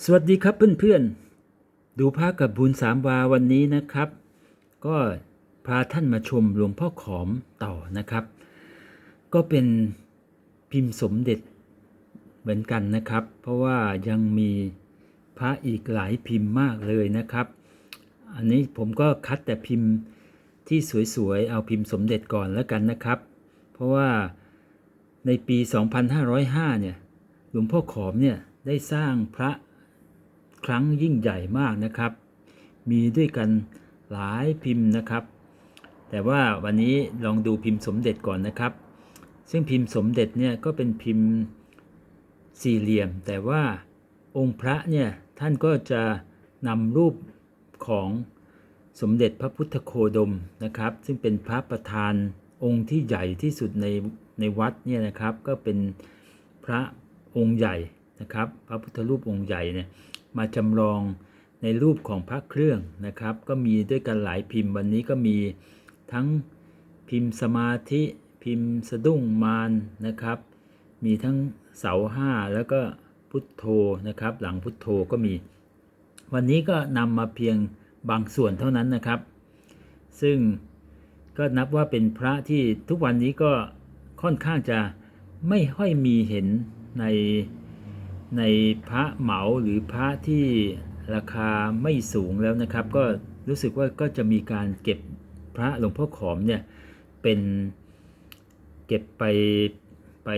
สวัสดีครับเพื่อนๆ ดูพระกับบุญสามวาวันนี้นะครับ ก็พาท่านมาชมหลวงพ่อขอมต่อนะครับ ก็เป็นพิมพ์สมเด็จเหมือนกันนะครับ เพราะว่ายังมีพระอีกหลายพิมพ์มากเลยนะครับ อันนี้ผมก็คัดแต่พิมพ์ที่สวยๆ เอาพิมพ์สมเด็จก่อนแล้วกันนะครับ เพราะว่าในปี 2505 เนี่ยหลวงพ่อขอมเนี่ยได้สร้างพระ ครั้งยิ่งใหญ่มากนะครับ มีด้วยกันหลายพิมพ์นะครับ แต่ว่าวันนี้ลองดูพิมพ์สมเด็จก่อนนะครับ ซึ่งพิมพ์สมเด็จเนี่ยก็เป็นพิมพ์สี่เหลี่ยม แต่ว่าองค์พระเนี่ยท่านก็จะนำรูปของสมเด็จพระพุทธโคดมนะครับ ซึ่งเป็นพระประธานองค์ที่ใหญ่ที่สุดในในวัดเนี่ยนะครับ ก็เป็นพระองค์ใหญ่นะครับ พระพุทธรูปองค์ใหญ่เนี่ย มาจำลองในรูปของพระเครื่องนะครับ ก็มีด้วยกันหลายพิมพ์วันนี้ก็มีทั้งพิมพ์สมาธิพิมพ์สะดุ้งมารนะครับ มีทั้งเสาห้าแล้วก็พุทโธนะครับ หลังพุทโธก็มี วันนี้ก็นำมาเพียงบางส่วนเท่านั้นนะครับ ซึ่งก็นับว่าเป็นพระที่ทุกวันนี้ก็ค่อนข้างจะไม่ค่อยมีเห็นใน ในพระเหมาหรือพระที่ราคาไม่สูงแล้วนะครับ ก็รู้สึกว่าก็จะมีการเก็บพระหลวงพ่อขอมเนี่ยเป็นเก็บไปไป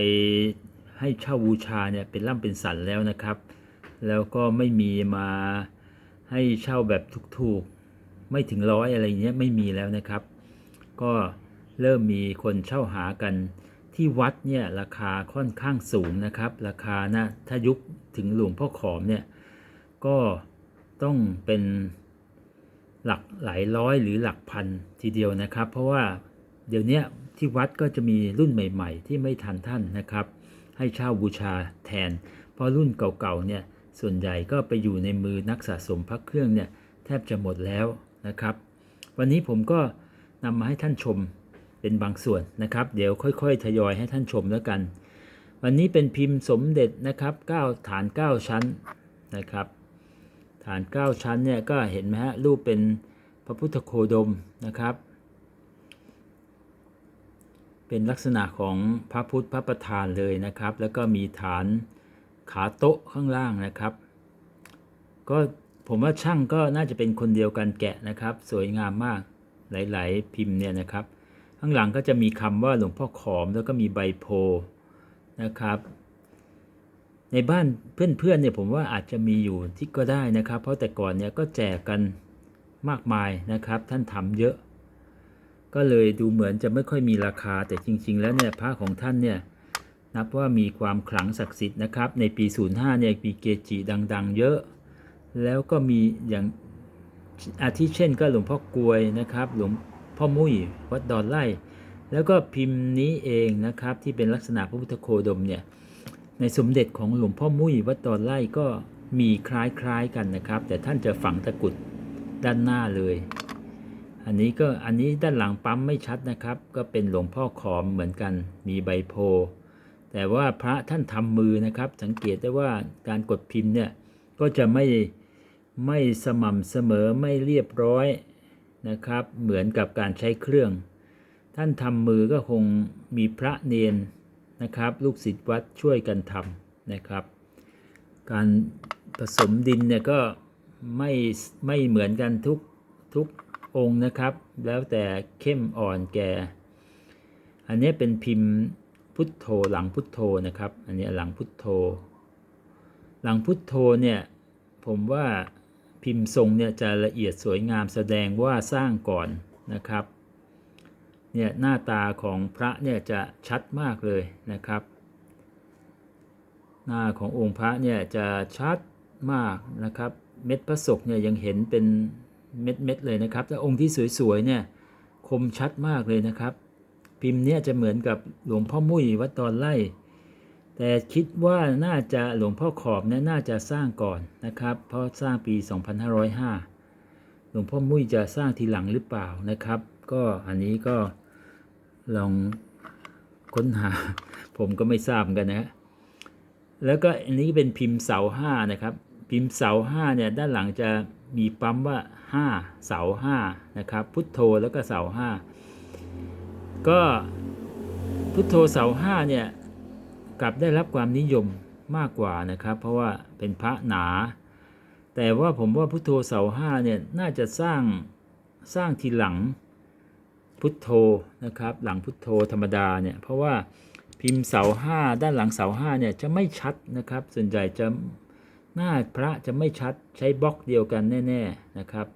ให้เช่าบูชาเนี่ยเป็นล่ำเป็นสันแล้วนะครับ แล้วก็ไม่มีมาให้เช่าแบบถูกๆไม่ถึงร้อยอะไรเงี้ยไม่มีแล้วนะครับ ก็เริ่มมีคนเช่าหากัน ที่วัดเนี่ยราคาค่อนข้างสูงนะครับ ราคานะถ้ายุคถึงหลวงพ่อขอมเนี่ยก็ต้องเป็นหลักหลายร้อยหรือหลักพันทีเดียวนะครับ เพราะว่าเดี๋ยวนี้ที่วัดก็จะมีรุ่นใหม่ ๆ ที่ไม่ทันท่านนะครับ ให้เช่าบูชาแทน เพราะรุ่นเก่าๆเนี่ยส่วนใหญ่ก็ไปอยู่ในมือนักสะสมพระเครื่องเนี่ยแทบจะหมดแล้วนะครับ วันนี้ผมก็นำมาให้ท่านชม เป็นบางส่วนนะครับ เดี๋ยวค่อยๆ ทยอยให้ท่านชมแล้วกัน วันนี้เป็นพิมพ์สมเด็จนะครับ9ฐาน 9 ชั้นนะครับ ฐาน 9 ชั้นเนี่ยก็เห็นไหมฮะรูปเป็นพระพุทธโคดมนะครับ เป็นลักษณะของพระพุทธพระประธานเลยนะครับ แล้วก็มีฐานขาโต๊ะข้างล่างนะครับ ก็ผมว่าช่างก็น่าจะเป็นคนเดียวกันแกะนะครับ สวยงามมากหลาย ๆ พิมพ์เนี่ยนะครับ ข้างหลังก็จะมีคำว่าหลวงพ่อขอมแล้วก็มีใบโพนะครับ ในบ้านเพื่อนๆเนี่ยผมว่าอาจจะมีอยู่ที่ก็ได้นะครับ เพราะแต่ก่อนเนี่ยก็แจกกันมากมายนะครับ ท่านทำเยอะ ก็เลยดูเหมือนจะไม่ค่อยมีราคา แต่จริง ๆ แล้วเนี่ยพระของท่านเนี่ยนับว่ามีความขลังศักดิ์สิทธิ์นะครับ ในปี 05 เนี่ยมีเกจิดัง ๆ เยอะ แล้วก็มีอย่างอาทิเช่นก็หลวงพ่อกลวยนะครับหลวง พ่อมุ้ยวัดดอนไร่แล้วก็พิมพ์นี้เองนะครับที่เป็นลักษณะพระพุทธโคดมเนี่ยในสมเด็จของหลวงพ่อมุ้ยวัดดอนไร่ก็มีคล้ายๆกันนะครับ แต่ท่านจะฝังตะกุดด้านหน้าเลย อันนี้ก็อันนี้ด้านหลังปั๊มไม่ชัดนะครับ ก็เป็นหลวงพ่อขอมเหมือนกันมีใบโพแต่ว่าพระท่านทำมือนะครับ สังเกตได้ว่าการกดพิมพ์เนี่ยก็จะไม่ไม่สม่ำเสมอไม่เรียบร้อย นะครับ เหมือนกับการใช้เครื่อง ท่านทำมือก็คงมีพระเนนนะครับ ลูกศิษย์วัดช่วยกันทำนะครับ การผสมดินเนี่ยก็ไม่ไม่เหมือนกันทุกทุกองค์นะครับ แล้วแต่เข้มอ่อนแก่ อันนี้เป็นพิมพ์พุทโธหลังพุทโธนะครับ อันนี้หลังพุทโธ หลังพุทโธเนี่ยผมว่า พิมพ์ทรงเนี่ยจะละเอียดสวยงามแสดงว่าสร้างก่อนนะครับ เนี่ยหน้าตาของพระเนี่ยจะชัดมากเลยนะครับ หน้าขององค์พระเนี่ยจะชัดมากนะครับ เม็ดพระศกเนี่ยยังเห็นเป็นเม็ดเม็ดๆเลยนะครับแต่องค์ที่สวยๆเนี่ยคมชัดมากเลยนะครับ พิมพ์เนี่ยจะเหมือนกับหลวงพ่อมุ้ยวัดตอนไล่ แต่คิดว่าน่าจะหลวงพ่อขอบเนี่ยน่าจะสร้างก่อนนะครับ เพราะสร้างปี 2505 หลวงพ่อมุ้ยจะสร้างทีหลังหรือเปล่านะครับ ก็อันนี้ก็ลองค้นหา ผมก็ไม่ทราบกันนะฮะแล้วก็อันนี้เป็นพิมพ์เสาห้านะครับ พิมพ์เสาห้าเนี่ยด้านหลังจะมีปั๊มว่าห้าเสาห้านะครับ พุทโธแล้วก็เสาห้าก็พุทโธเสาห้าเนี่ย กลับได้รับความนิยมมากกว่านะครับ เพราะว่าเป็นพระหนา แต่ว่าผมว่าพุทโธเสาห้าเนี่ยน่าจะสร้างสร้างทีหลังพุทโธนะครับ หลังพุทโธธรรมดาเนี่ยเพราะว่าพิมพ์เสาห้าด้านหลังเสาห้าเนี่ยจะไม่ชัดนะครับ ส่วนใหญ่จะหน้าพระจะไม่ชัดใช้บล็อกเดียวกันแน่ๆนะครับ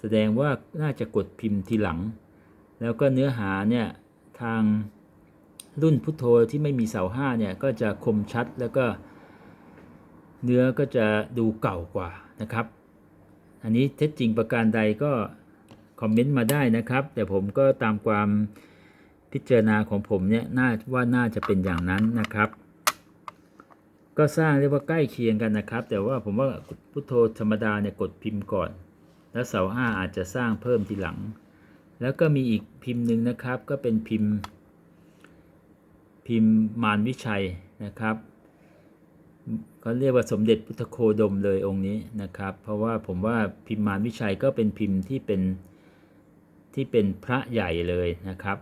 แสดงว่าน่าจะกดพิมพ์ทีหลัง แล้วก็เนื้อหาเนี่ยทาง รุ่นพุทโธที่ไม่มีเสาห้าเนี่ยก็จะคมชัดแล้วก็เนื้อก็จะดูเก่ากว่านะครับ อันนี้เท็จจริงประการใดก็คอมเมนต์มาได้นะครับ แต่ผมก็ตามความพิจารณาของผมเนี่ยน่าว่าน่าจะเป็นอย่างนั้นนะครับ ก็สร้างเรียกว่าใกล้เคียงกันนะครับ แต่ว่าผมว่าพุทโธธรรมดาเนี่ยกดพิมพ์ก่อน แล้วเสาห้าอาจจะสร้างเพิ่มทีหลัง แล้วก็มีอีกพิมพ์หนึ่งนะครับ ก็เป็นพิมพ์ พิมพ์มารวิชัยนะครับเขาเรียกว่าสมเด็จพุทธโคดมเลยองค์นี้นะครับ เพราะว่าผมว่าพิมพ์มารวิชัยก็เป็นพิมพ์ที่เป็นที่เป็นพระใหญ่เลยนะครับ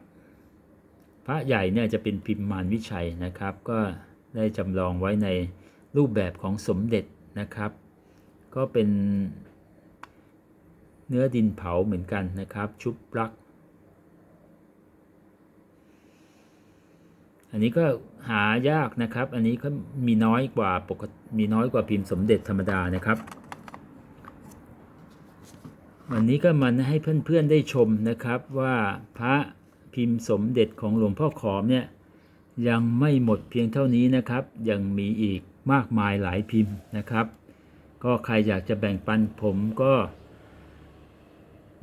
พระใหญ่เนี่ยจะเป็นพิมพ์มารวิชัยนะครับ ก็ได้จำลองไว้ในรูปแบบของสมเด็จนะครับ ก็เป็นเนื้อดินเผาเหมือนกันนะครับ ชุบปลัก อันนี้ก็หายากนะครับ อันนี้ก็มีน้อยกว่าปกติมีน้อยกว่าพิมพ์สมเด็จธรรมดานะครับ วันนี้ก็มันให้เพื่อนๆได้ชมนะครับว่าพระพิมพ์สมเด็จของหลวงพ่อขอมเนี่ยยังไม่หมดเพียงเท่านี้นะครับ ยังมีอีกมากมายหลายพิมพ์นะครับ ก็ใครอยากจะแบ่งปันผมก็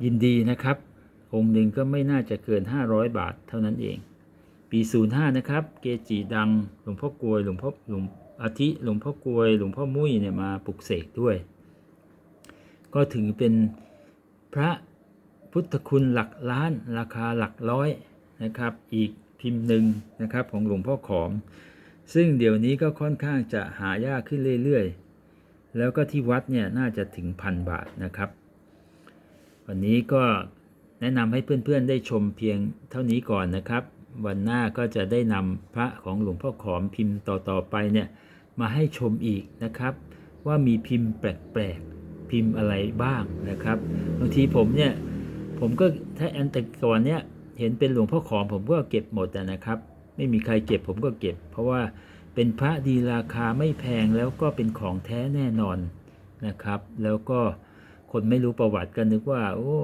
ยินดีนะครับ องค์หนึ่งก็ไม่น่าจะเกิน 500 บาทเท่านั้นเอง ปี 05 นะครับ เกจิดังหลวงพ่อกลวยหลวงพ่อหลวงอาทิหลวงพ่อกลวยหลวงพ่อมุ้ยเนี่ยมาปลุกเสกด้วย ก็ถึงเป็นพระพุทธคุณหลักล้านราคาหลักร้อยนะครับ อีกพิมพ์หนึ่งนะครับของหลวงพ่อขอม ซึ่งเดี๋ยวนี้ก็ค่อนข้างจะหายากขึ้นเรื่อยๆ แล้วก็ที่วัดเนี่ยน่าจะถึงพันบาทนะครับ วันนี้ก็แนะนำให้เพื่อนๆได้ชมเพียงเท่านี้ก่อนนะครับ วันหน้าก็จะได้นำพระของหลวงพ่อขอมพิมพ์ต่อๆไปเนี่ยมาให้ชมอีกนะครับ ว่ามีพิมพ์แปลกๆ พิมพ์อะไรบ้างนะครับบางทีผมเนี่ยผมก็ถ้าอันแต่ก่อนเนี่ยเห็นเป็นหลวงพ่อขอมผมก็เก็บหมดนะครับ ไม่มีใครเก็บผมก็เก็บ เพราะว่าเป็นพระดีราคาไม่แพงแล้วก็เป็นของแท้แน่นอนนะครับ แล้วก็คนไม่รู้ประวัติก็นึกว่า โอ้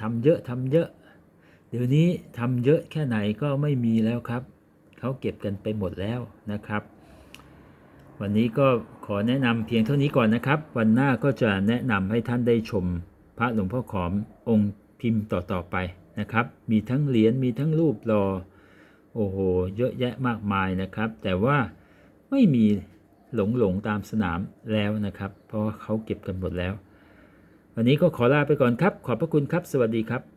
ทำเยอะทำเยอะ เดี๋ยวนี้ทำเยอะแค่ไหนก็ไม่มีแล้วครับเขาเก็บกันไปหมดแล้วนะครับ วันนี้ก็ขอแนะนำเพียงเท่านี้ก่อนนะครับ วันหน้าก็จะแนะนำให้ท่านได้ชม พระหลวงพ่อขอมองค์พิมพ์ต่อๆไปนะครับ มีทั้งเหรียญมีทั้งรูปรอโอ้โห เยอะแยะมากมายนะครับ แต่ว่าไม่มีหลงหลงๆตามสนามแล้วนะครับ เพราะเขาเก็บกันหมดแล้ว วันนี้ก็ขอลาไปก่อนครับ ขอบพระคุณครับ สวัสดีครับ